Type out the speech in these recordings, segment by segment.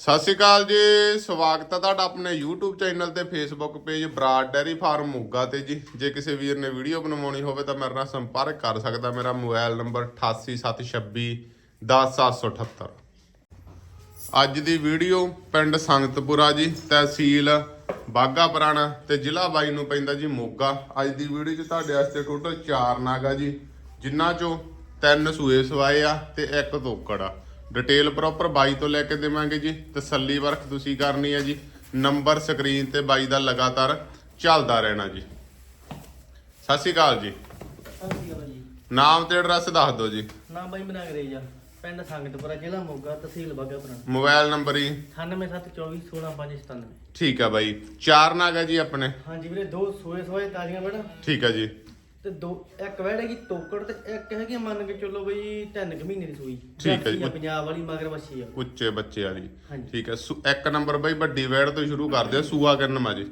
ਸਤਿ ਸ਼੍ਰੀ ਅਕਾਲ ਜੀ, ਸਵਾਗਤ ਹੈ ਤੁਹਾਡਾ ਆਪਣੇ YouTube ਚੈਨਲ ਤੇ Facebook page Brar dairy farm Moga ਤੇ ਜੀ। ਜੇ ਕਿਸੇ ਵੀਰ ਨੇ ਵੀਡੀਓ ਬਣਵਾਉਣੀ ਹੋਵੇ ਤਾਂ ਮੇਰੇ ਨਾਲ ਸੰਪਰਕ ਕਰ ਸਕਦਾ ਮੇਰਾ ਮੋਬਾਈਲ ਨੰਬਰ 8876 10778 ਅੱਜ ਦੀ ਵੀਡੀਓ ਪਿੰਡ ਸੰਗਤਪੁਰਾ ਜੀ, ਤਹਿਸੀਲ ਬਾਗਾ ਪੁਰਾਣਾ ਤੇ ਜ਼ਿਲ੍ਹਾ ਬਾਈ ਨੂੰ ਪੈਂਦਾ ਜੀ ਮੋਗਾ। ਅੱਜ ਦੀ ਵੀਡੀਓ 'ਚ ਤੁਹਾਡੇ ਵਾਸਤੇ ਟੋਟਲ 4 ਨਾਗਾ ਜੀ, ਜਿਨ੍ਹਾਂ 'ਚੋਂ ਤਿੰਨ ਸੂਏ ਸਵਾਏ ਆ ਤੇ ਇੱਕ ਤੋਕੜ ਆ। ਡਿਟੇਲ ਪ੍ਰੋਪਰ ਬਾਈ ਤੋਂ ਲੈ ਕੇ ਦੇਵਾਂਗੇ ਜੀ। ਤਸੱਲੀ ਵਰਖ ਤੁਸੀਂ ਕਰਨੀ ਹੈ ਜੀ। ਨੰਬਰ ਸਕਰੀਨ ਤੇ ਬਾਈ ਦਾ ਲਗਾਤਾਰ ਚੱਲਦਾ ਰਹਿਣਾ ਜੀ। ਸਤਿ ਸ਼੍ਰੀ ਅਕਾਲ ਜੀ। ਨਾਮ ਤੇ ਐਡਰੈਸ ਦੱਸ ਦਿਓ ਜੀ। ਨਾਮ ਬਾਈ ਮੇਰਾ ਅੰਗਰੇਜ਼ ਪਿੰਡ ਸੰਗਤਪੁਰਾ ਜ਼ਿਲ੍ਹਾ ਮੋਗਾ ਤਹਿਸੀਲ ਬਾਗਾਪੁਰਾ ਮੋਬਾਈਲ ਨੰਬਰ ਹੀ 9774216597 ਠੀਕ ਆ ਬਾਈ। ਚਾਰ ਨਾਗਾ ਜੀ ਆਪਣੇ। ਹਾਂਜੀ ਵੀਰੇ ਦੋ ਸੋਏ ਸੋਏ ਤਾਜ਼ੀਆਂ ਬੜਾ ਠੀਕ ਆ ਜੀ। ਤੇ ਦੋ ਇੱਕ ਵੜ ਹੈਗੀ ਤੋਕੜ ਤੇ ਇੱਕ ਹੈਗੀ ਮੰਨ ਕੇ ਚੱਲੋ ਬਈ ਤਿੰਨ ਕੁ ਮਹੀਨੇ ਦੀ ਸੂਈ। ਠੀਕ ਹੈ ਜੀ। ਆ, ਪੰਜਾਬ ਵਾਲੀ ਮਗਰ ਵੱਛੀ ਆ ਉੱਚੇ ਬੱਚੇ ਵਾਲੀ। ਹਾਂਜੀ। ਠੀਕ ਹੈ ਸੂ- ਇੱਕ ਨੰਬਰ ਬਾਈ ਵੱਡੀ ਵੈੜ ਤੋਂ ਸ਼ੁਰੂ ਕਰਦੇ ਆ ਸੂਆ ਕਰਨ ਮਾ ਜੀ?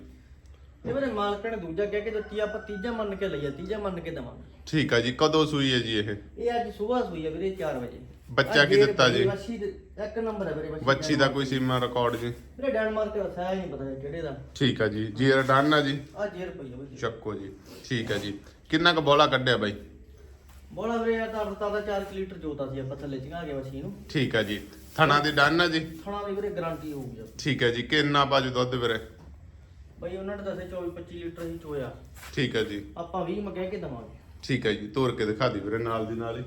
ਇਹ ਵੀਰੇ ਮਾਲਕ ਨੇ ਦੂਜਾ ਕਹਿ ਕੇ ਦਿੱਤੀ ਆਪਾਂ ਤੀਜਾ ਮੰਨ ਕੇ ਲਈਆ ਤੀਜਾ ਮੰਨ ਕੇ ਦਵਾਂਗੇ। ਠੀਕ ਆ ਜੀ ਕਦੋਂ ਸੂਈ ਹੈ ਜੀ ਇਹ? ਇਹ ਅੱਜ ਸਵੇਰ ਸੂਈ ਆ ਵੀਰੇ 4 ਵਜੇ। ਬੱਚਾ ਕੀ ਦਿੱਤਾ ਜੀ? ਵੱਛੀ ਦੇ- ਇੱਕ ਨੰਬਰ ਹੈ ਵੀਰੇ ਬੱਚੀ ਦਾ। ਕੋਈ ਸੀਮਾ ਰਿਕਾਰਡ ਜੀ? ਵੀਰੇ ਡੈਨਮਾਰਕ ਦਾ ਵਸਾਇਆ ਹੀ ਨਹੀਂ ਪਤਾ ਕਿਹੜੇ ਦਾ। ਠੀਕ ਆ ਜੀ ਜੀਰ ਡਨ ਆ ਜੀ? ਆ ਜੇਰ ਪਈ ਆ ਵੀਰੇ। ਚੱਕੋ ਜੀ ਠੀਕ ਹੈ ਜੀ। ਕਿੰਨਾ ਕੁ ਬੋਲਾ ਕੱਢਿਆ ਬਾਈ? ਬੋਲਾ ਵੀਰੇ ਤਾਂ ਅੜਤਾ ਦਾ 4 ਲੀਟਰ ਜੋਤਾ ਸੀ ਆਪਾਂ ਥੱਲੇ ਚਗਾ ਕੇ ਵਛੀ ਨੂੰ। ਠੀਕ ਆ ਜੀ। ਥਣਾ ਦੀ ਡਨ ਆ ਜੀ? ਥਣਾ ਦੀ ਵੀਰੇ ਗਾਰੰਟੀ ਹੋਊਗੀ ਠੀਕ ਹੈ ਜੀ ਕਿੰਨਾ ਬਾਜੂ ਦੁੱਧ ਵੀਰੇ? ਬਈ ਉਹਨਾਂ ਨੇ ਦੱਸੇ 24 25 ਲੀਟਰ ਹੀ ਚੋਇਆ। ਠੀਕ ਹੈ ਜੀ। ਆਪਾਂ 20 ਮੰਗਿਆ ਕੇ ਦਵਾਂਗੇ। ਠੀਕ ਹੈ ਜੀ ਤੋਰ ਕੇ ਦਿਖਾ ਦੀ ਵੀਰੇ ਨਾਲ ਦੀ ਨਾਲ ਹੀ।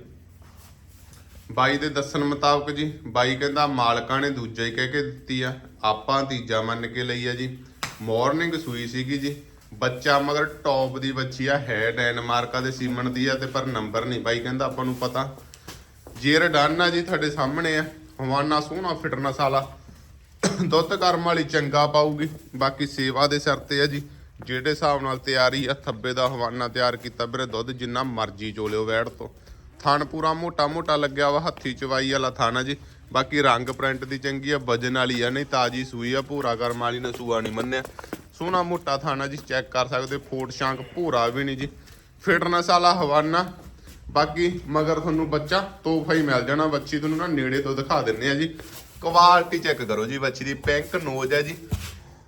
ਬਾਈ ਦੇ ਦੱਸਣ ਮੁਤਾਬਕ ਜੀ ਬਾਈ ਕਹਿੰਦਾ ਮਾਲਕਾਂ ਨੇ ਦੂਜਾ ਹੀ ਕਹਿ ਕੇ ਦਿੱਤੀ ਆ। ਆਪਾਂ ਤੀਜਾ ਮੰਨ ਕੇ ਲਈ ਆ ਜੀ। ਮਾਰਨਿੰਗ ਸੂਈ ਸੀਗੀ ਜੀ। ਬੱਚਾ ਮਗਰ ਟੌਪ ਦੀ ਬੱਚੀ ਆ, ਹੈ ਡੈਨਮਾਰਕਾ ਦੇ ਸੀਮਨ ਦੀ ਆ ਤੇ ਪਰ ਨੰਬਰ ਨਹੀਂ। ਬਾਈ ਕਹਿੰਦਾ ਆਪਾਂ ਨੂੰ ਪਤਾ। ਜੇਰ ਡਨ ਜੀ ਤੁਹਾਡੇ ਸਾਹਮਣੇ ਆ, ਹਵਾਨਾ ਸੋਹਣਾ ਫਿਟਨੈਸ ਵਾਲਾ। ਦੁੱਧ ਕਰਮ ਵਾਲੀ ਚੰਗਾ ਪਾਊਗੀ। ਬਾਕੀ ਸੇਵਾ ਦੇ ਸਿਰ ਤੇ ਆ ਜੀ। ਜਿਹੜੇ ਹਿਸਾਬ ਨਾਲ ਤਿਆਰੀ ਆ, ਥੱਬੇ ਦਾ ਹਵਾਨਾ ਤਿਆਰ ਕੀਤਾ ਵੀਰੇ ਦੁੱਧ, ਜਿੰਨਾ ਮਰਜ਼ੀ ਚੋਲਿਓ ਵੈੜ ਤੋਂ। ਥਣ ਪੂਰਾ ਮੋਟਾ ਮੋਟਾ ਲੱਗਿਆ ਵਾ, ਹੱਥੀ ਚਵਾਈ ਵਾਲਾ ਥਣ ਆ ਜੀ। ਬਾਕੀ ਰੰਗ ਪ੍ਰਿੰਟ ਦੀ ਚੰਗੀ ਆ, ਵਜਨ ਵਾਲੀ ਆ, ਨਹੀਂ ਤਾਜੀ ਸੂਈ ਆ, ਭੂਰਾ ਕਰਮ ਵਾਲੀ ਨੇ ਸੂਆ ਨਹੀਂ ਮੰਨਿਆ। ਸੋਹਣਾ ਮੋਟਾ ਥਣ ਆ ਜੀ ਚੈੱਕ ਕਰ ਸਕਦੇ ਹੋ, ਫੋਟ ਸ਼ਾਂਕ ਭੂਰਾ ਵੀ ਨਹੀਂ ਜੀ। ਫਿਟਨੈਸ ਵਾਲਾ ਹਵਾਨਾ। ਬਾਕੀ ਮਗਰ ਤੁਹਾਨੂੰ ਬੱਚਾ ਤੋਹਫਾ ਹੀ ਮਿਲ ਜਾਣਾ। ਬੱਚੀ ਤੁਹਾਨੂੰ ਨਾ ਨੇੜੇ ਤੋਂ ਦਿਖਾ ਦਿੰਨੇ ਆ ਜੀ। ਕੁਆਲਿਟੀ ਚੈੱਕ ਕਰੋ ਜੀ ਬੱਚੀ ਦੀ ਪਿੰਕ ਨੋਜ਼ ਹੈ ਜੀ।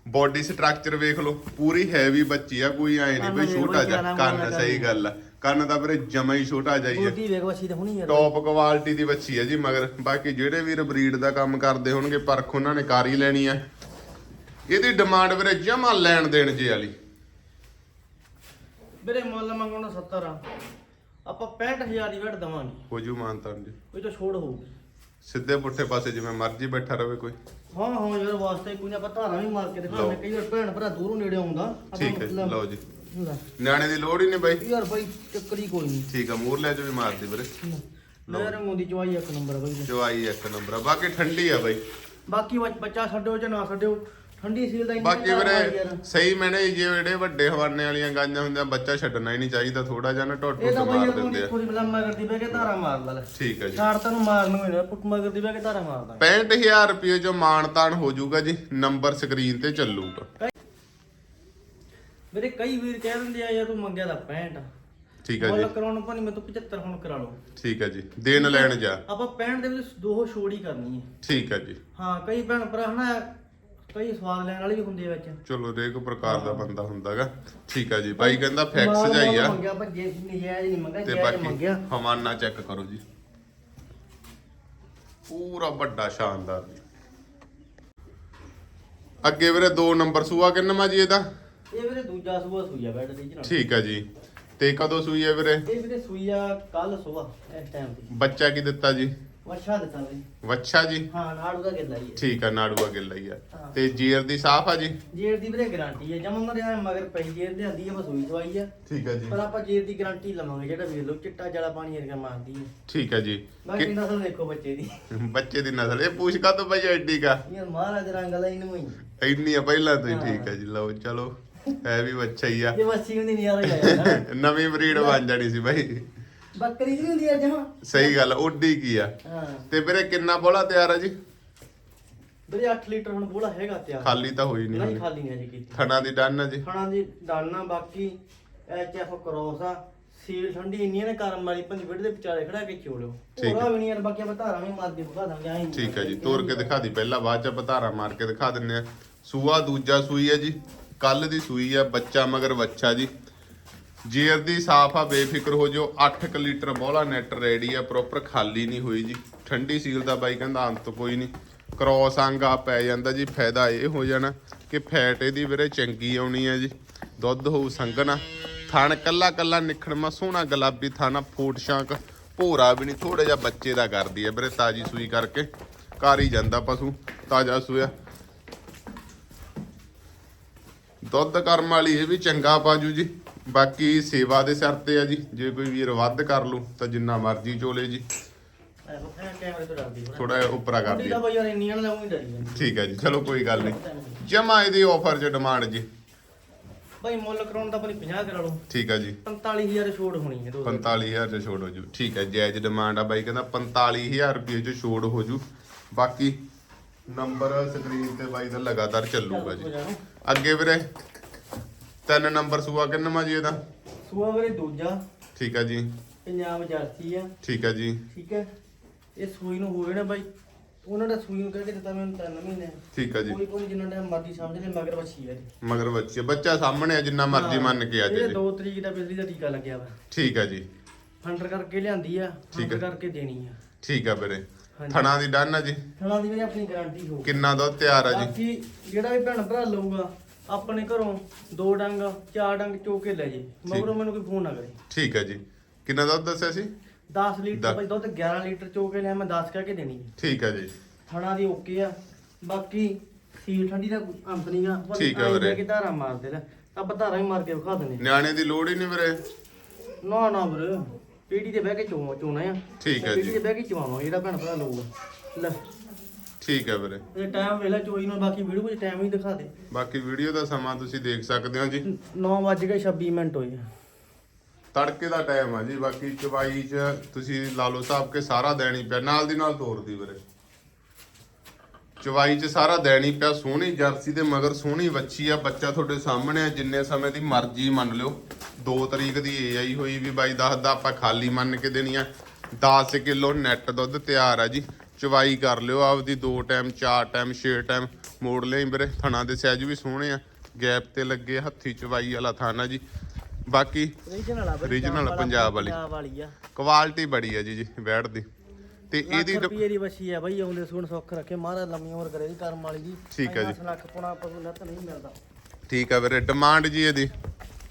ਬੋਡੀ ਸਟਰਕਚਰ ਵੇਖ ਲਓ ਪੂਰੀ ਹੈਵੀ ਬੱਚੀ ਆ ਕੋਈ ਐ ਨਹੀਂ ਬਈ ਛੋਟਾ ਜਿਹਾ। ਕੰਨ ਸਹੀ ਗੱਲ ਆ। ਕੰਨ ਤਾਂ ਵੀਰੇ ਜਮਾ ਹੀ ਛੋਟਾ ਜਿਹਾ ਹੀ ਟੌਪ ਕੁਆਲਿਟੀ ਦੀ ਬੱਚੀ ਹੈ ਜੀ ਮਗਰ। ਬਾਕੀ ਜਿਹੜੇ ਵੀਰ ਬਰੀਡ ਦਾ ਕੰਮ ਕਰਦੇ ਹੋਣਗੇ ਪਰਖ ਉਹਨਾਂ ਨੇ ਕਰ ਹੀ ਲੈਣੀ ਆ। ਇਹਦੀ ਡਿਮਾਂਡ ਵੀਰੇ ਜਮਾ ਲੈਣ ਦੇਣ ਜੇ ਵਾਲੀ। ਵੀਰੇ ਮੁੱਲ ਮੰਗਣਾ 70 ਆ। ਆਪਾਂ 65000 ਦੀ ਵੇਟ ਦਵਾਂਗੇ। ਹੋ ਜੂ ਮਾਨਤਾਂ ਜੀ। ਕੋਈ ਤਾਂ ਛੋੜ ਹੋਊਗੀ। ਸਿੱਧੇ ਪੁੱਠੇ ਪਾਸੇ ਜਿਵੇਂ ਮਰਜ਼ੀ ਬੈਠਾ ਰਵੇ ਕੋਈ। ਹਾਂ ਹਾਂ ਯਾਰ ਵਾਸਤੇ ਕੋਈ ਨਾ ਆਪਾਂ ਧਾਰਾਂ ਵੀ ਮਾਰ ਕੇ ਦਿਖਾਉਂਦੇ। ਕਈ ਵਾਰ ਭੈਣ ਭਰਾ ਦੂਰੋਂ ਨੇੜੇ ਆਉਂਦਾ। ਆਪਾਂ ਠੀਕ ਹੈ ਜੀ ਮਤਲਬ- ਲਓ ਜੀ। ਲੈ। ਨਿਆਣੇ ਦੀ ਲੋੜ ਹੀ ਨਹੀਂ ਬਾਈ। ਯਾਰ ਬਾਈ ਚੱਕਰੀ ਕੋਈ ਨਹੀਂ ਠੀਕ ਆ ਮੂਰਲੇ ਚ ਵੀ ਮਾਰਦੀ ਵੀਰੇ। ਲੈ। ਰੰਗੋਂ ਦੀ ਚਵਾਈ ਇੱਕ ਨੰਬਰ ਬਾਈ। ਚਵਾਈ ਇੱਕ ਨੰਬਰ ਆ। ਬਾਕੀ ਠੰਡੀ ਆ ਬਾਈ। ਬਾਕੀ ਬੱਚ- ਬੱਚਾ ਛੱਡਿਓ ਜਾਂ ਨਾ ਛੱਡਿਓ ਠੰਡੀ ਸੀਲ ਦਾ ਇੰਨਾ ਬਾਕੀ ਵੀਰੇ। ਸਹੀ ਮੈਨੇ ਜਿਹੜੇ ਵੱਡੇ ਹਵਾਨੇ ਵਾਲੀਆਂ ਗਾਂਜਾਂ ਹੁੰਦੀਆਂ ਬੱਚਾ ਛੱਡਣਾ ਹੀ ਨਹੀਂ ਚਾਹੀਦਾ ਥੋੜਾ ਜਿਹਾ ਨਾ ਟੁੱਟ ਇਹ ਟੁੱਟ ਤਾਂ ਬਾਈ ਮਾਰ ਦਿੰਦੇ ਆ। ਕੋਈ ਮਤਲਬ ਮਗਰ ਦੀ ਬਹਿ ਕੇ ਧਾਰਾ ਮਾਰ ਲਾ ਲੈ। ਠੀਕ ਆ ਜੀ। ਛਾੜ ਤੈਨੂੰ ਮਾਰਨ ਨੂੰ ਨਾ ਪੁੱਟ ਮਗਰ ਦੀ ਬਹਿ ਕੇ ਧਾਰਾ ਮਾਰਦਾ 65000 ਰੁਪਏ ਜੋ ਮਾਨਤਾਨ ਹੋ ਜਾਊਗਾ ਜੀ ਨੰਬਰ ਸਕਰੀਨ ਤੇ ਚੱਲੂਗਾ। ਮੇਰੇ ਕਈ ਵੀਰ ਕਹਿ ਦਿੰਦੇ ਆ ਯਾਰ ਤੂੰ ਮੰਗਿਆ ਤਾਂ 65 ਠੀਕ ਮੁੱਲ ਜੀ। ਕਰਾਉਣ ਭਾਵੇਂ ਮੈਂ ਤੂੰ 75 ਹੁਣ ਕਰਾ ਲਓ। ਠੀਕ ਆ ਜੀ ਦੇਣ ਲੈਣ ਜਾ। ਆਪਾਂ 65 ਦੇ ਵਿੱਚ ਦੋ ਛੋੜ ਹੀ ਕਰਨੀ ਹੈ। ਠੀਕ ਆ ਜੀ। ਹਾਂ ਕਈ ਭੈਣ ਭਰਾ ਹਨਾ ਕਈ ਸਵਾਦ ਲੈਣ ਵਾਲੇ ਵੀ ਹੁੰਦੇ ਆ ਵਿੱਚ। ਚਲੋ ਰੇਕ ਪ੍ਰਕਾਰ ਦਾ ਬੰਦਾ ਹੁੰਦਾਗਾ। ਠੀਕ ਆ ਜੀ ਬਾਈ ਕਹਿੰਦਾ ਫੈਕਸ ਜਾਈ ਆ। ਮੰਗਿਆ ਪਰ ਜੇ ਨਜਾਇਜ਼ ਨਹੀਂ ਮੰਗਿਆ ਤੇ ਜਾਇਜ਼ ਬਾਕੀ ਮੰਗਿਆ। ਹਵਾਨਾ ਚੈੱਕ ਕਰੋ ਜੀ। ਪੂਰਾ ਵੱਡਾ ਸ਼ਾਨਦਾਰ। ਜੀ ਅੱਗੇ ਵੀਰੇ 2 ਨੰਬਰ ਸੂਆ ਕਿੰਨਵਾਂ ਜੀ ਇਹਦਾ? ਇਹ ਵੀਰੇ ਦੂਜਾ ਸੂਆ ਸੂਈਆ ਬੈਡ ਦੀ ਜਨਾਬ ਠੀਕ ਆ ਜੀ। ਤੇ ਕਦੋਂ ਸੂਈ ਹੈ ਵੀਰੇ? ਇਹ ਵੀਰੇ ਸੂਈਆ ਕੱਲ ਸਵੇਰ ਇਸ ਟਾਈਮ ਦੀ ਬੱਚਾ ਕੀ ਦਿੱਤਾ ਜੀ? ਵਛਾ ਦਿੱਤਾ ਵੀਰੇ ਵੱਛਾ ਜੀ? ਹਾਂ ਨਾੜੂ ਦਾ ਗਿੱਲਾ ਹੀ ਹੈ। ਠੀਕ ਆ ਨਾੜੂਆ ਗਿੱਲਾ ਹੀ ਆ। ਹਾਂ। ਤੇ ਜੀਰ ਦੀ ਸਾਫ਼ ਆ ਜੀ? ਜੇਰ ਦੀ ਵੀਰੇ ਗਾਰੰਟੀ ਹੈ। ਜਮਨ ਮਰਿਆ ਮਗਰ ਪਈ ਜੇਰ ਦੇ ਆਂਦੀ ਹੈ ਬਸ ਦਵਾਈ ਆ। ਠੀਕ ਆ ਜੀ। ਪਰ ਆਪਾਂ ਜੇਰ ਦੀ ਗਾਰੰਟੀ ਲਵਾਂਗੇ ਜਿਹੜਾ ਵੇਖ ਲਓ ਚਿੱਟਾ ਜਲਾ ਪਾਣੀ ਵਰਗਾ ਮਾਰਦੀ ਹੈ ਠੀਕ ਆ ਜੀ। ਬਾਕੀ ਕਿ- ਨਸਲ ਦੇਖੋ ਬੱਚੇ ਦੀ। ਬੱਚੇ ਦੀ ਨਸਲ। ਇਹ ਪੁੱਛ ਕਾ ਤੋਂ ਭਾਈ ਐਡੀ ਕਾ? ਯਾਰ ਮਹਾਰਾਜ ਰੰਗ ਵਾਲਾ ਇਹਨੂੰ ਹੀ। ਇੰਨੀ ਆ ਪਹਿਲਾਂ ਤੋਂ ਹੀ ਹਾਂ। ਠੀਕ ਆ ਜੀ। ਲਓ ਚਲੋ ਹੈ ਵੀ ਬੱਚਾ ਹੀ ਆ। ਜੇ ਵੱਛੀ ਹੁੰਦੀ ਨਹੀਂ ਯਾਰ ਨਵੀਂ ਬਰੀਡ ਬਣ ਜਾਣੀ ਸੀ ਬਾਈ। ਬੱਕਰੀ ਜੀ ਹੁੰਦੀ ਆ ਜਮਾ ਸਹੀ ਗੱਲ ਉੱਡੀ ਕੀ ਆ? ਹਾਂ। ਤੇ ਵੀਰੇ ਕਿੰਨਾ ਬੋਲਾ ਤਿਆਰ ਆ ਜੀ? ਵੀਰੇ 8 ਲੀਟਰ ਹੁਣ ਬੋਲਾ ਹੈਗਾ ਤਿਆਰ। ਖਾਲੀ ਤਾਂ ਹੋਈ ਨਹੀਂ ਨਹੀਂ ਖਾਲੀ ਅਜੇ ਕੀਤੀ। ਥਣਾ ਦੀ ਡਨ ਆ ਜੀ। ਖਾਣਾ ਦੀ ਦਾਣਾ ਬਾਕੀ ਐਚ ਐਫ ਕ੍ਰੋਸ ਆ। ਸੀਲ ਠੰਡੀ ਇੰਨੀ ਨੇ ਕਰਮ ਵਾਲੀ ਪੰਜ ਫੀਟ ਦੇ ਵਿਚਾਲੇ ਖੜਾ ਕੇ ਚੋਲੋ ਠੀਕ ਹੋਰਾ ਵੀ ਨਹੀਂ ਯਾਰ ਬਾਕੀ ਆਪਾਂ ਧਾਰਾਂ ਵੀ ਮਾਰ ਕੇ ਵਿਖਾ ਦਾਂਗੇ ਐਂ ਠੀਕ ਹੈ ਜੀ ਤੋਰ ਕੇ ਦਿਖਾ ਦੀ ਪਹਿਲਾਂ ਬਾਅਦ ਚ ਧਾਰਾ ਮਾਰ ਕੇ ਦਿਖਾ ਦਿੰਨੇ ਆ। ਸੂਆ ਦੂਜਾ ਸੂਈ ਹੈ ਜੀ ਕੱਲ ਦੀ ਸੂਈ ਆ ਬੱਚਾ ਮਗਰ ਬੱਚਾ ਜੀ। ਜੇਰ ਦੀ ਸਾਫ਼ ਆ, ਬੇਫਿਕਰ ਹੋ ਜਾਓ। 8 ਲੀਟਰ ਬੋਲਾ ਨੈਟ ਰੈਡੀ ਆ ਪ੍ਰੋਪਰ ਖਾਲੀ ਨਹੀਂ ਹੋਈ ਜੀ। ਠੰਡੀ ਸੀਲ ਦਾ ਬਾਈ ਕਹਿੰਦਾ ਅੰਤ ਕੋਈ ਨਹੀਂ। ਕ੍ਰੋਸ ਅੰਗਾ ਪੈ ਜਾਂਦਾ ਜੀ, ਫਾਇਦਾ ਇਹ ਹੋ ਜਾਣਾ ਕਿ ਫੈਟ ਇਹਦੀ ਵੀਰੇ ਚੰਗੀ ਆਉਣੀ ਆ ਜੀ। ਦੁੱਧ ਹੋਊ ਸੰਘਣਾ। ਥਣ ਕੱਲਾ ਕੱਲਾ ਨਿਖੜਮਾ ਸੋਹਣਾ ਗੁਲਾਬੀ ਥਾਣਾ ਫੂਟ ਸ਼ਾਂਕ ਭੋਰਾ ਵੀ ਨਹੀਂ ਥੋੜਾ ਜਿਹਾ ਬੱਚੇ ਦਾ ਕਰਦੀ ਹੈ ਵੀਰੇ, ਤਾਜੀ ਸੂਈ ਕਰਕੇ। ਘਰ ਹੀ ਜਾਂਦਾ ਪਸ਼ੂ, ਤਾਜ਼ਾ ਸੂਇਆ ਦੁੱਧ ਕਰਮ ਵਾਲੀ ਇਹ ਵੀ ਚੰਗਾ ਪਾਜੂ ਜੀ। ਬਾਕੀ ਸੇਵਾ ਦੇ ਸਿਰ ਤੇ ਆ ਜੀ ਜੇ ਕੋਈ ਵੀਰ ਵੱਧ ਕਰ ਲੂ ਤਾਂ ਜਿੰਨਾ ਮਰਜ਼ੀ ਚੋਲੇ ਜੀ। ਥੋੜਾ ਉਪਰਾ ਕਰ ਠੰਡੀ ਦੀ ਦਾ ਬਈ ਯਾਰ ਇੰਨੀਆਂ ਨਾ ਲਾਉਂਗੀ ਡਰੀ ਜਾਂਦੀ। ਠੀਕ ਹੈ ਜੀ ਚਲੋ ਕੋਈ ਗੱਲ ਨਹੀਂ। ਜਮਾ ਇਹਦੀ ਆਫਰ ਚ ਡਿਮਾਂਡ ਜੀ। ਬਈ ਮੁੱਲ ਕਰਾਉਣ ਦਾ ਆਪਣੀ 50 ਕਰਾ ਲਓ। ਠੀਕ ਹੈ ਜੀ। 45000 ਛੋੜ ਹੋਣੀ ਹੈ ਦੋ 45000 ਚ ਛੋੜ ਹੋ ਜੂ। ਠੀਕ ਹੈ ਜਾਇਜ਼ ਡਿਮਾਂਡ ਆ ਬਾਈ ਕਹਿੰਦਾ 45000 ਰੁਪਏ ਚ ਛੋੜ ਹੋ ਜੂ। ਬਾਕੀ ਨੰਬਰ ਸਕਰੀਨ ਤੇ ਬਾਈ ਦਾ ਲਗਾਤਾਰ ਚੱਲੂਗਾ ਜੀ। ਅੱਗੇ ਵੀਰੇ। ਤਿੰਨ ਨੰਬਰ ਸੂਆ ਕਿੰਨਾ ਜੀ ਇਹਦਾ? ਸੂਆ ਵੀਰੇ ਦੂਜਾ। ਠੀਕ ਹੈ ਜੀ। ਪੰਜਾਬ ਜਰਸੀ ਆ। ਠੀਕ ਹੈ ਜੀ। ਠੀਕ ਹੈ ਇਹ ਸੂਈ ਨੂੰ ਹੋਵੇ ਨਾ ਬਾਈ ਉਹਨਾਂ ਦਾ ਸੂਈ ਨੂੰ ਕਹਿ ਕੇ ਦਿੱਤਾ ਮੈਨੂੰ ਤਿੰਨ ਮਹੀਨੇ। ਠੀਕ ਹੈ ਜੀ। ਕੋਈ ਕੋਈ ਜਿੰਨਾ ਟਾਈਮ ਮਰਜ਼ੀ ਸਮਝ ਲੈ ਮਗਰ ਵੱਛੀ ਹੈ ਜੀ ਮਗਰ ਬੱਚੇ ਬੱਚਾ ਸਾਹਮਣੇ ਆ ਜਿੰਨਾ ਮਰਜ਼ੀ ਮੰਨ ਕੇ ਆ ਇਹ ਜੇ ਜੀ 2 ਤਰੀਕ ਦਾ ਬਿਜਲੀ ਦਾ ਟੀਕਾ ਲੱਗਿਆ ਵਾ। ਠੀਕ ਹੈ ਜੀ। ਫੰਡਰ ਕਰਕੇ ਲਿਆਂਦੀ ਆ ਫੰਡਰ। ਕਰਕੇ ਦੇਣੀ ਆ। ਠੀਕ ਹੈ ਵੀਰੇ। ਥਣਾ ਦੀ ਡਨ ਆ ਜੀ। ਥਣਾ ਦੀ ਵੀ ਆਪਣੀ ਗਾਰੰਟੀ ਹੋ ਕਿੰਨਾ ਦੁੱਧ ਤਿਆਰ ਆ ਜੀ? ਬਾਕੀ ਜਿਹੜਾ ਵੀ ਭੈਣ ਭਰਾ ਲਊਗਾ ਆਪਣੇ ਘਰੋਂ ਦੋ ਡੰਗ ਚਾਰ ਡੰਗ ਚੋ ਕੇ ਲੈ ਜੇ। ਮਗਰੋਂ ਮੈਨੂੰ ਕੋਈ ਫੋਨ ਨਾ ਕਰੇ। ਠੀਕ ਹੈ ਜੀ। ਕਿੰਨਾ ਦੁੱਧ ਦੱਸਿਆ ਸੀ? 10 ਲੀਟਰ। ਬਾਈ ਦੁੱਧ 11 ਲੀਟਰ ਚੋ ਕੇ ਲਿਆ ਮੈਂ 10 ਕਹਿ ਕੇ ਦੇਣੀ ਹੈ ਠੀਕ ਹੈ ਜੀ। ਥਣਾ ਦੀ ਓਕੇ ਆ। ਬਾਕੀ ਸੀਲ ਠੰਡੀ ਦਾ ਕੰਪਨੀ ਦਾ ਠੀਕ ਆ ਵੀਰੇ। ਕਿ ਧਾਰਾ ਮਾਰਦੇ ਲੈ ਆਪਾਂ ਧਾਰਾ ਹੀ ਮਾਰ ਕੇ ਵਿਖਾ ਦਿੰਦੇ ਨਿਆਣੇ ਦੀ ਲੋੜ ਹੀ ਨਹੀਂ ਵੀਰੇ। ਨਾ ਨਾ ਵੀਰੇ। ਪੀੜੀ ਤੇ ਬਹਿ ਕੇ ਚੋਣਾ ਆ। ਠੀਕ ਹੈ ਪੀੜੀ ਜੀ ਤੇ ਬਹਿ ਕੇ ਚਵਾਉਣਾ ਜਿਹੜਾ ਭੈਣ ਭਰਾ ਲਊਗਾ। ਲੈ। ਠੀਕ ਹੈ ਵੀਰੇ। ਇਹ ਟਾਈਮ ਵੇਲਾ ਚੋਈ ਨੂੰ ਬਾਕੀ ਵੀਡੀਓ ਵਿੱਚ ਟਾਈਮ ਹੀ ਦਿਖਾ ਦੇ। ਬਾਕੀ ਵੀਡੀਓ ਦਾ ਸਮਾਂ ਤੁਸੀਂ ਦੇਖ ਸਕਦੇ ਹੋ ਜੀ। 9:26 ਮਿੰਟ ਹੋਏ ਆ। ਤੜਕੇ ਦਾ ਟਾਈਮ ਆ ਜੀ ਬਾਕੀ ਚਵਾਈ ਚ ਤੁਸੀਂ ਲਾ ਲਓ ਸਾਹਿਬ ਕੇ ਸਾਰਾ ਦੇਣੀ ਪਿਆ ਨਾਲ ਦੀ ਨਾਲ ਤੋਰਦੀ ਵੀਰੇ। ਚਵਾਈ ਚ ਸਾਰਾ ਦੇਣੀ ਪਿਆ ਸੋਹਣੀ ਜਰਸੀ ਦੇ ਮਗਰ ਸੋਹਣੀ ਵੱਛੀ ਆ ਬੱਚਾ ਤੁਹਾਡੇ ਸਾਹਮਣੇ ਆ ਜਿੰਨੇ ਸਮੇਂ ਦੀ ਮਰਜ਼ੀ ਮੰਨ ਲਿਓ। 2 ਤਰੀਕ ਦੀ ਏ ਆਈ ਹੋਈ ਵੀ ਬਾਈ ਦੱਸਦਾ ਆਪਾਂ ਖਾਲੀ ਮੰਨ ਕੇ ਦੇਣੀ ਆ। 10 ਕਿਲੋ ਨੈਟ ਦੁੱਧ ਤਿਆਰ ਆ ਜੀ। ਚਵਾਈ ਕਰ ਲਿਓ ਆਪਦੀ 2 ਟਾਈਮ 4 ਟਾਈਮ 6 ਟਾਈਮ ਮੋੜ ਲਈ ਵੀਰੇ ਥਣਾ ਦੇ ਸਾਈਜ਼ ਵੀ ਸੋਹਣੇ ਆ। ਗੈਪ ਤੇ ਲੱਗੇ ਹੱਥੀ ਚਵਾਈ ਵਾਲਾ ਥਾਨਾ ਜੀ। ਬਾਕੀ ਰੀਜਨਲ ਆ ਆ, ਪੰਜਾਬ ਵਾਲੀ। ਆ। ਕੁਆਲਿਟੀ ਬੜੀ ਹੈ ਜੀ ਜੀ ਬੈੜ ਦੀ ਤੇ ਇਹਦੀ ਰੁਪਏ ਦੀ ਵਸੀ ਆ ਬਈ ਆਉਂਦੇ ਸੂਣ ਸੁੱਖ ਰੱਖੇ। ਮਹਾਰਾਜ ਲੰਮੀ ਉਮਰ ਕਰੇ ਦੀ ਕਰਮ ਵਾਲੀ ਦੀ ਠੀਕ ਹੈ ਜੀ। 10 ਲੱਖ ਪੁਣਾ ਪਸ਼ੂ ਲੱਤ ਨਹੀਂ ਮਿਲਦਾ। ਠੀਕ ਆ ਵੀਰੇ ਡਿਮਾਂਡ ਜੀ ਇਹਦੀ।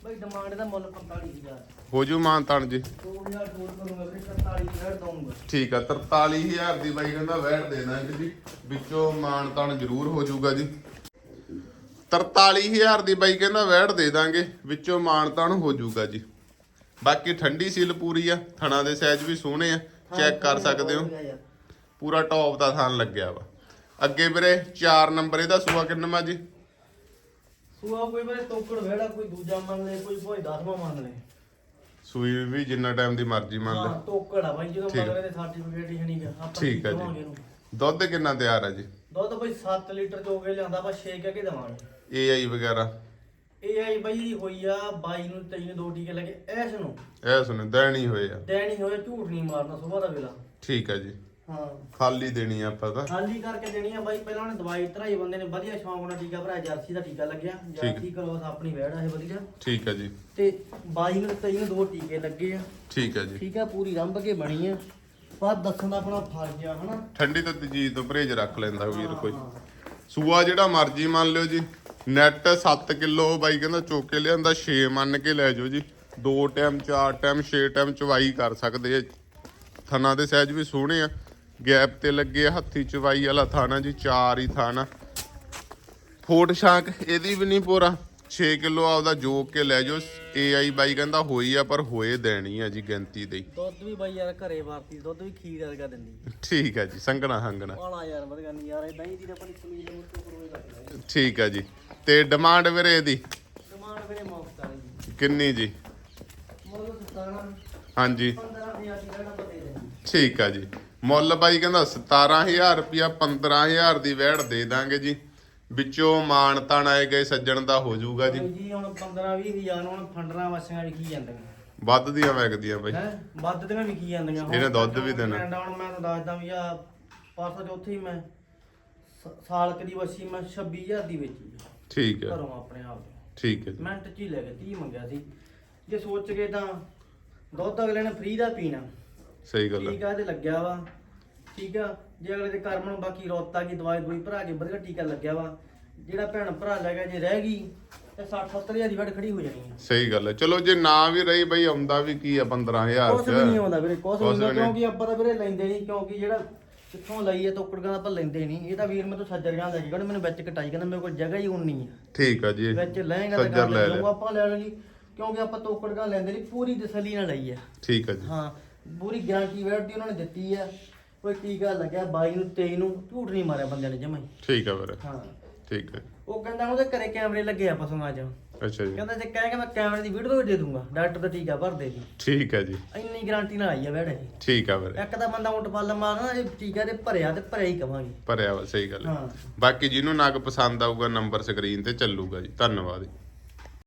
ਬਈ ਡਿਮਾਂਡ ਦਾ ਮੁੱਲ 45000 ਹੋ ਜੂ ਮਾਨਤਾਨ ਜੀ। 2000 ਛੋੜ ਕਰੂੰਗਾ ਵੀਰੇ 47000 ਦਊਂਗਾ ਠੀਕ ਆ 43000 ਦੀ ਬਾਈ ਕਹਿੰਦਾ ਵੈਟ ਦੇ ਦਾਂਗੇ ਜੀ। ਵਿੱਚੋਂ ਮਾਨਤਾਨ ਜ਼ਰੂਰ ਹੋ ਜਾਊਗਾ ਜੀ 43000 ਦੀ ਬਾਈ ਕਹਿੰਦਾ ਵੈਟ ਦੇ ਦਾਂਗੇ, ਵਿੱਚੋਂ ਮਾਨਤਾਨ ਹੋ ਜਾਊਗਾ ਜੀ। ਬਾਕੀ ਠੰਡੀ ਸੀਲ ਪੂਰੀ ਆ, ਥਣਾ ਦੇ ਸਾਈਜ਼ ਵੀ ਸੋਹਣੇ ਆ, ਚੈੱਕ ਕਰ ਸਕਦੇ ਹੋ। ਪੂਰਾ ਟੌਪ ਦਾ ਥਾਨ ਲੱਗਿਆ ਵਾ। ਅੱਗੇ ਵੀਰੇ 4 ਨੰਬਰ ਇਹਦਾ ਸੂਆ ਕਿੰਨਾ ਜੀ? ਸੂਆ ਕੋਈ ਵੀਰੇ ਤੋਕੜ ਵੇੜਾ ਕੋਈ ਦੂਜਾ ਮੰਨ ਲੈ, ਕੋਈ ਕੋਈ 10ਵਾਂ ਮੰਨ ਲੈ। ਸੂਈ ਵੀ ਜਿੰਨਾ ਟਾਈਮ ਦੀ ਮਰਜ਼ੀ ਮੰਨ ਲੈ। ਹਾਂ ਆ ਬਾਈ ਜਦੋਂ ਠੀਕ। ਮਗਰੇ ਦੇ ਸਰਟੀਫਿਕੇਟ ਹੀ ਨਹੀਂ ਗਾ। ਆਪਾਂ ਠੀਕ ਆ ਜੀ। ਦੇਵਾਂਗੇ ਇਹਨੂੰ। ਦੁੱਧ ਕਿੰਨਾ ਤਿਆਰ ਆ ਜੀ? ਦੁੱਧ ਬਈ 7 ਲੀਟਰ ਚੋ ਕੇ ਲਿਆਂਦਾ ਆਪਾਂ 6 ਕਹਿ ਕੇ ਦੇਵਾਂਗੇ। ਏਆਈ ਵਗੈਰਾ? ਇਹ ਆਈ ਬਈ ਦੀ ਹੋਈ ਆ 22 ਨੂੰ 23 ਨੂੰ ਦੋ ਟੀਕੇ ਲੱਗੇ ਐਸ ਨੂੰ। ਇਹ ਸੁਣ ਦੇਣੀ ਹੋਏ ਆ। ਡੈਣੀ ਹੋਏ ਝੂਠ ਨਹੀਂ ਮਾਰਨਾ ਸਵੇਰ ਦਾ ਵੇਲਾ। ਠੀਕ ਆ ਜੀ। ਹਾਂ। ਖਾਲੀ ਦੇਣੀ ਆ ਆਪਾਂ ਤਾਂ। ਖਾਲੀ ਕਰਕੇ ਦੇਣੀ ਆ ਬਾਈ ਪਹਿਲਾਂ ਉਹਨੇ ਦਵਾਈ ਧਰਾਈ ਬੰਦੇ ਨੇ ਵਧੀਆ ਸ਼ੌਂਕ ਨਾਲ ਟੀਕਾ ਭਰਾਇਆ ਜਰਸੀ ਦਾ ਟੀਕਾ ਲੱਗਿਆ। ਜਰਸੀ ਕਲੋਸ ਆਪਣੀ ਵੈੜ ਆ ਇਹ ਵਧੀਆ। ਠੀਕ ਆ ਜੀ। ਤੇ 22 ਨੂੰ 23 ਨੂੰ ਦੋ ਟੀਕੇ ਲੱਗੇ ਆ। ਠੀਕ ਆ ਜੀ। ਠੀਕ ਆ ਪੂਰੀ ਰੰਭ ਕੇ ਬਣੀ ਆ। ਪਰ ਦੱਸਣ ਦਾ ਆਪਣਾ ਫਰਜ਼ ਆ ਹਨਾ? ਠੰਡੀ ਤੋਂ ਤਜੀਜ਼ ਤੋਂ ਪਰਹੇਜ ਰੱਖ ਲੈਂਦਾ ਵੀਰ ਕੋਈ। ਸੂਆ ਜਿਹੜਾ ਮਰਜ਼ੀ ਮੰਨ ਲਿਓ ਜੀ। ਨੈਟ 7 ਕਿਲੋ ਬਾਈ ਕਹਿੰਦਾ ਚੋਕੇ ਲਿਆਂਦਾ 6 ਮੰਨ ਕੇ ਲੈ ਜਾਓ ਜੀ। 2 ਟਾਈਮ 4 ਟਾਈਮ 6 ਟਾਈਮ ਚਵਾਈ ਕਰ ਸਕਦੇ ਆ ਥਣਾ ਦੇ ਸਾਈਜ਼ ਵੀ ਸੋਹਣੇ ਆ। ਗੈਪ ਤੇ ਲੱਗੇ ਹੱਥੀ ਚਵਾਈ ਵਾਲਾ ਥਾਣਾ ਜੀ ਚਾਰ ਹੀ ਥਾਣਾ। ਫੋਟ ਸ਼ਾਂਕ ਇਹਦੀ ਵੀ ਨਹੀਂ ਪੂਰਾ। 6 ਕਿਲੋ ਆਪਦਾ ਜੋਕ ਕੇ ਲੈ ਜਾਓ। ਏਆਈ ਬਾਈ ਕਹਿੰਦਾ ਹੋਈ ਆ ਪਰ ਹੋਏ ਦੇਣੀ ਆ ਜੀ ਗਿਣਤੀ ਦੇ ਹੀ। ਦੁੱਧ ਵੀ ਬਾਈ ਯਾਰ ਘਰੇ ਵਾਰਤੀ ਦੁੱਧ ਵੀ ਖੀਰ ਵਰਗਾ ਦਿੰਦੀ। ਠੀਕ ਆ ਜੀ ਸੰਗਣਾ ਹੰਗਣਾ ਆਲਾ ਯਾਰ ਨਹੀਂ ਯਾਰ ਇਹ ਦਹੀਂ ਦੀ ਤਾਂ ਆਪਣੀ ਕਮੀਜ਼ ਹੋਈ ਲੱਗਦਾ ਠੀਕ ਆ ਜੀ ਤੇ ਡਿਮਾਂਡ ਵੀਰੇ ਇਹਦੀ? ਡਿਮਾਂਡ ਵੀਰੇ ਮੁਫਤ ਆ ਜੀ। ਕਿੰਨੀ ਜੀ? ਮੁੱਲ 17 ਹਾਂਜੀ। 15000 ਦੀ। ਠੀਕ ਆ ਜੀ। ਮੁੱਲ ਬਾਈ ਕਹਿੰਦਾ 17000 ਰੁਪਿਆ 15000 ਦੀ ਵੈੜ ਦੇ ਦਾਂਗੇ ਜੀ। ਵਿੱਚੋਂ ਮਾਣ ਤਾਣ ਆਏ ਗਏ ਸੱਜਣ ਦਾ ਹੋ ਜਾਊਗਾ ਜੀ। ਜੀ ਹੁਣ 15 20 ਹਜ਼ਾਰ ਹੁਣ ਫੰਡਰਾਂ ਵਸੀਆਂ ਵਿਖੀ ਜਾਂਦੀਆਂ। ਵੱਧ ਦੀਆਂ ਵਗਦੀਆਂ ਬਾਈ। ਹੈ? ਵੱਧ ਦੀਆਂ ਵਿਕੀ ਜਾਂਦੀਆਂ। ਹੁਣ ਇਹਨੇ ਦੁੱਧ ਵੀ ਦੇਣਾ। ਹੁਣ ਮੈਂ ਤੁਹਾਨੂੰ ਦੱਸਦਾ ਵੀ ਆ ਪਰਸੋਂ ਚੌਥੇ ਹੀ ਮੈਂ। ਸ- ਸਾਲ ਕੁ ਦੀ ਵਸੀ ਮੈਂ 26000 ਦੀ ਵੇਚੀ ਆ, ਠੀਕ ਹੈ। ਘਰੋਂ ਆਪਣੇ ਆਪ ਤੋਂ। ਠੀਕ ਹੈ ਜੀ। ਮਿੰਟ ਚ ਹੀ ਲੈ ਗਏ 30 ਮੰਗਿਆ ਸੀ। ਜੇ ਸੋਚ ਕੇ ਤਾਂ ਦੁੱਧ ਅਗਲੇ ਨੇ ਫ੍ਰੀ ਦਾ ਪੀਣਾ। ਸਹੀ ਗੱਲ ਹੈ ਟੀਕਾ ਇਹਦੇ ਲੱਗਿਆ ਵਾ। ਠੀਕ ਆ ਜੇ ਅਗਲੇ ਦੇ ਕਰਮ ਨੂੰ ਬਾਕੀ ਰੋਤਾ ਕੀ ਦਵਾਈ ਦਵਾਈ ਭਰਾ ਕੇ ਵਧੀਆ ਟੀਕਾ ਲੱਗਿਆ ਵਾ। ਜਿਹੜਾ ਭੈਣ ਭਰਾ ਲੈ ਗਿਆ ਜੇ ਰਹਿ ਗਈ ਤੇ 60 70 ਹਜ਼ਾਰ ਦੀ ਵੱਡ ਖੜੀ ਹੋ ਜਾਣੀ ਆ। ਸਹੀ ਗੱਲ ਹੈ ਚਲੋ ਜੇ ਨਾ ਵੀ ਰਹੀ ਬਈ ਆਉਂਦਾ ਵੀ ਕੀ ਆ 15000 ਕੁਛ ਵੀ ਨਹੀਂ ਆਉਂਦਾ ਵੀਰੇ ਕੁਛ ਵੀ ਨਹੀਂ। ਕਿਉਂਕਿ ਆਪਾਂ ਤਾਂ ਵੀਰੇ ਲੈਂਦੇ ਨਹੀਂ ਕਿਉਂਕਿ ਜਿਹੜਾ ਕਿੱਥੋਂ ਲਈ ਹੈ ਤੋਕੜਗਾਂ ਆਪਾਂ ਲੈਂਦੇ ਨਹੀਂ। ਇਹ ਤਾਂ ਵੀਰ ਮੈਂ ਤੋਂ ਸੱਜਰਗਾਂ ਲੈ ਕੇ ਕਹਿੰਦਾ ਮੈਨੂੰ ਵਿੱਚ ਕਟਾਈ ਕਹਿੰਦਾ ਮੇਰੇ ਕੋਲ ਜਗ੍ਹਾ ਹੀ ਉਨੀ ਆ। ਠੀਕ ਆ ਜੀ। ਵਿੱਚ ਲਏਗਾ ਤਾਂ ਗੱਲ ਲੈ ਲੈ ਲੈ ਆਪਾਂ ਲੈ ਲੈਣੀ ਕਿਉਂਕਿ ਆਪਾਂ ਤੋਕੜਗਾਂ ਲੈਂਦੇ ਨਹੀਂ ਪੂਰੀ ਤਸੱਲੀ ਨਾਲ ਲਈ ਆ ਠੀਕ ਆ ਜੀ। ਹਾਂ। ਪੂਰੀ ਗਾਰੰਟੀ ਵੈਰੰਟੀ ਉਹਨਾਂ ਨੇ ਦਿੱਤੀ ਆ। ਕੋਈ ਟੀਕਾ ਲੱਗਿਆ 22 ਨੂੰ 23 ਨੂੰ ਝੂਠ ਨਹੀਂ ਮਾਰਿਆ ਬੰਦਿਆਂ ਨੇ ਜਮਾਈ ਠੀਕ ਆ ਵੀਰੇ ਹਾਂ। ਠੀਕ ਹੈ ਉਹ ਕਹਿੰਦਾ ਉਹਦੇ ਘਰੇ ਕੈਮਰੇ ਲੱਗੇ ਆ ਪਸੋਂ ਅੱਜ। ਅੱਛਾ ਜੀ। ਕਹਿੰਦਾ ਜੇ ਕਹੇਗਾ ਮੈਂ ਕੈਮਰੇ ਦੀ ਵੀਡੀਓ ਵੀ ਦੇ ਦੂੰਗਾ ਡਾਕਟਰ ਦਾ ਟੀਕਾ ਭਰ ਦੇ ਦੀ। ਠੀਕ ਹੈ ਜੀ। ਇੰਨੀ ਗਾਰੰਟੀ ਨਾਲ ਆਈ ਆ ਵੈੜੇ ਠੀਕ ਆ ਵੀਰੇ ਇੱਕ ਤਾਂ ਬੰਦਾ ਉਂਟ ਪੱਲ ਮਾਰਨਾ ਇਹ ਟੀਕਾ ਤੇ ਭਰਿਆ ਤੇ ਭਰਿਆ ਹੀ ਕਵਾਂਗੇ। ਭਰਿਆ ਵਾ ਸਹੀ ਗੱਲ ਹੈ ਹਾਂ। ਬਾਕੀ ਜਿਹਨੂੰ ਨਗ ਪਸੰਦ ਆਊਗਾ ਨੰਬਰ ਸਕਰੀਨ ਤੇ ਚੱਲੂਗਾ ਜੀ। ਧੰਨਵਾਦ ਜੀ।